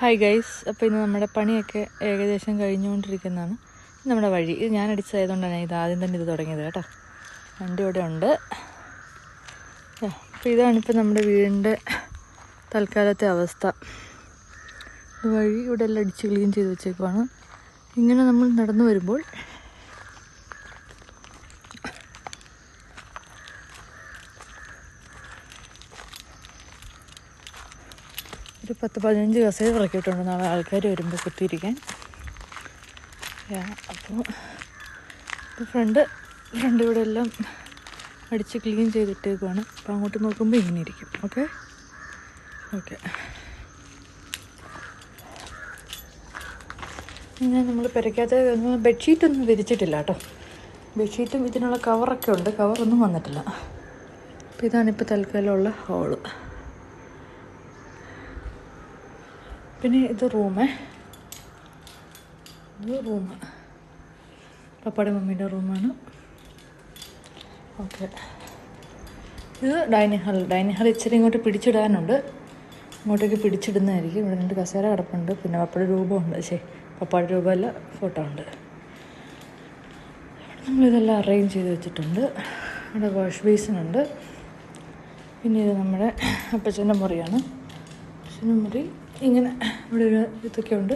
Hi guys അപ്പോൾ ഇന്ന് നമ്മുടെ പണിയൊക്കെ ഏകദേശം കഴിഞ്ഞുകൊണ്ടിരിക്കുന്നതാണ്. നമ്മുടെ വഴി. ഇത് ഞാൻ അടിച്ചതായതുകൊണ്ടാണ് ഇത് ആദ്യം തന്നെ ഇത് തുടങ്ങിയത് കേട്ടോ. വണ്ടി ഇവിടെ ഉണ്ട്. അപ്പോൾ ഇതാണിപ്പോൾ നമ്മുടെ വീടിന്റെ തൽക്കാലത്തെ അവസ്ഥ. വഴി ഇവിടെ എല്ലാം അടിച്ച് ക്ലീൻ ചെയ്ത് വെച്ചേക്കുവാണ്. ഇങ്ങനെ നമ്മൾ നടന്നു വരുമ്പോൾ ഒരു പത്ത് പതിനഞ്ച് കസേര ഇറക്കിയിട്ടുണ്ട് നാളെ ആൾക്കാർ വരുമ്പോൾ കുത്തിയിരിക്കാൻ. അപ്പോൾ ഫ്രണ്ട് ഫ്രണ്ട് ഇവിടെ എല്ലാം അടിച്ച് ക്ലീൻ ചെയ്തിട്ടേക്കുവാണ്. അപ്പോൾ അങ്ങോട്ട് നോക്കുമ്പോൾ ഇങ്ങനെ ഇരിക്കും. ഓക്കെ? ഓക്കെ. ഇങ്ങനെ നമ്മൾ പെരയ്ക്കകത്ത് ബെഡ്ഷീറ്റ് ഒന്നും വിരിച്ചിട്ടില്ല കേട്ടോ. ബെഡ്ഷീറ്റും ഇതിനുള്ള കവറൊക്കെ ഉണ്ട്. കവറൊന്നും വന്നിട്ടില്ല. അപ്പോൾ ഇതാണിപ്പോൾ തൽക്കാലമുള്ള ഹോൾ. പിന്നെ ഇത് റൂമേ ഇത് റൂം പപ്പയുടെ മമ്മീന്റെ റൂമാണ് ഓക്കെ ഇത് ഡൈനിങ് ഹാൾ ഡൈനിങ് ഹാൾ ഇച്ചിരി ഇങ്ങോട്ട് പിടിച്ചിടാനുണ്ട്. ഇങ്ങോട്ടേക്ക് പിടിച്ചിടുന്നതായിരിക്കും. ഇവിടെ രണ്ട് കസേര കിടപ്പുണ്ട്. പിന്നെ പപ്പയുടെ രൂപമുണ്ട്. ശരി പപ്പയുടെ രൂപമല്ല ഫോട്ടോ ഉണ്ട്. നമ്മളിതെല്ലാം അറേഞ്ച് ചെയ്ത് വെച്ചിട്ടുണ്ട്. ഇവിടെ വാഷ് ബേസിനുണ്ട് പിന്നെ ഇത് നമ്മുടെ അപ്പച്ചന്റെ മുറിയാണ്. അപ്പച്ചന്റെ മുറി ഇങ്ങനെ ഇവിടെ ഒരു ഇതൊക്കെ ഉണ്ട്.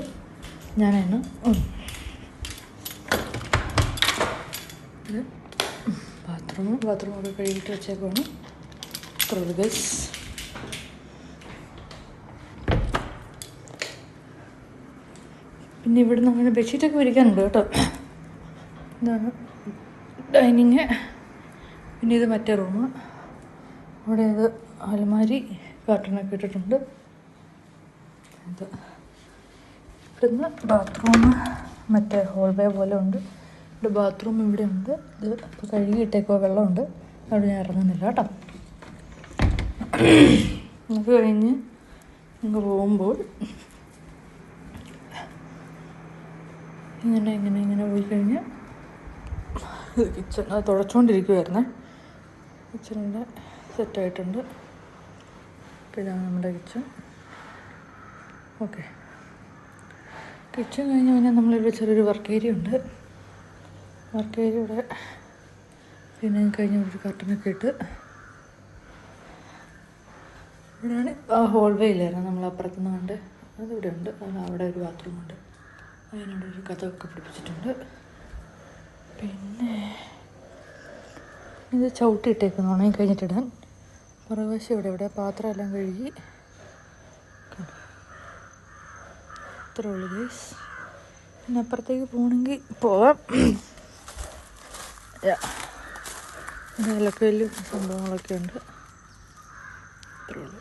ഞാനാണ് ബാത്റൂം ബാത്റൂമൊക്കെ കഴുകിയിട്ട് വെച്ചേക്കാണ് ഗസ് പിന്നെ ഇവിടുന്ന് അങ്ങനെ ബെഡ്ഷീറ്റൊക്കെ വിരിക്കാനുണ്ട് കേട്ടോ. ഇതാണ് ഡൈനിങ് പിന്നെ ഇത് മറ്റേ റൂം അവിടെ ഇത് അലമാരി കാർട്ടണൊക്കെ ഇട്ടിട്ടുണ്ട്. ഇത്. ഇവിടുന്ന് ബാത്റൂം മറ്റേ ഹോൾവേ പോലെ ഉണ്ട്. ഇവിടെ ബാത്റൂം ഇവിടെ ഉണ്ട്. ഇത് ഇപ്പോൾ കഴുകിയിട്ടേക്കോ വെള്ളമുണ്ട്. അവിടെ ഞാൻ ഇറങ്ങുന്നില്ല കേട്ടോ. അത് കഴിഞ്ഞ് അങ്ങ് പോകുമ്പോൾ ഇങ്ങനെ ഇങ്ങനെ ഇങ്ങനെ പോയി കഴിഞ്ഞ് കിച്ചൺ അത് തുടച്ചുകൊണ്ടിരിക്കുമായിരുന്നേ കിച്ചണിന്റെ സെറ്റായിട്ടുണ്ട് ഇതാണ് നമ്മുടെ കിച്ചൺ ഓക്കെ. കിച്ചൺ കഴിഞ്ഞ് കഴിഞ്ഞാൽ നമ്മളിവിടെ ചെറിയൊരു വർക്ക് ഏരിയ ഉണ്ട്. വർക്ക് ഏരിയ ഇവിടെ പിന്നെ കഴിഞ്ഞ ഒരു കർട്ടനൊക്കെ ഇട്ട് ഇവിടെയാണ് ആ ഹോൾവേ ഇല്ലായിരുന്നു നമ്മൾ അപ്പുറത്തുനിന്ന് കണ്ട് അതിവിടെ ഉണ്ട്. അവിടെ ഒരു ബാത്റൂം ഉണ്ട്. അതിനോട് ഒരു കഥയൊക്കെ പിടിപ്പിച്ചിട്ടുണ്ട്. പിന്നെ ഇത് ചവിട്ടി ഇട്ടേക്കുന്നു ഉണങ്ങി കഴിഞ്ഞിട്ടിടാൻ. പുറകുവശം ഇവിടെ ഇവിടെ. പാത്രം എല്ലാം കഴുകി അത്രേ ഉള്ളൂ ഗൈസ് പിന്നെ അപ്പുറത്തേക്ക് പോകണമെങ്കിൽ പോവാം. ഇതിലൊക്കെ വലിയ സംഭവങ്ങളൊക്കെ ഉണ്ട്. അത്രേ ഉള്ളൂ.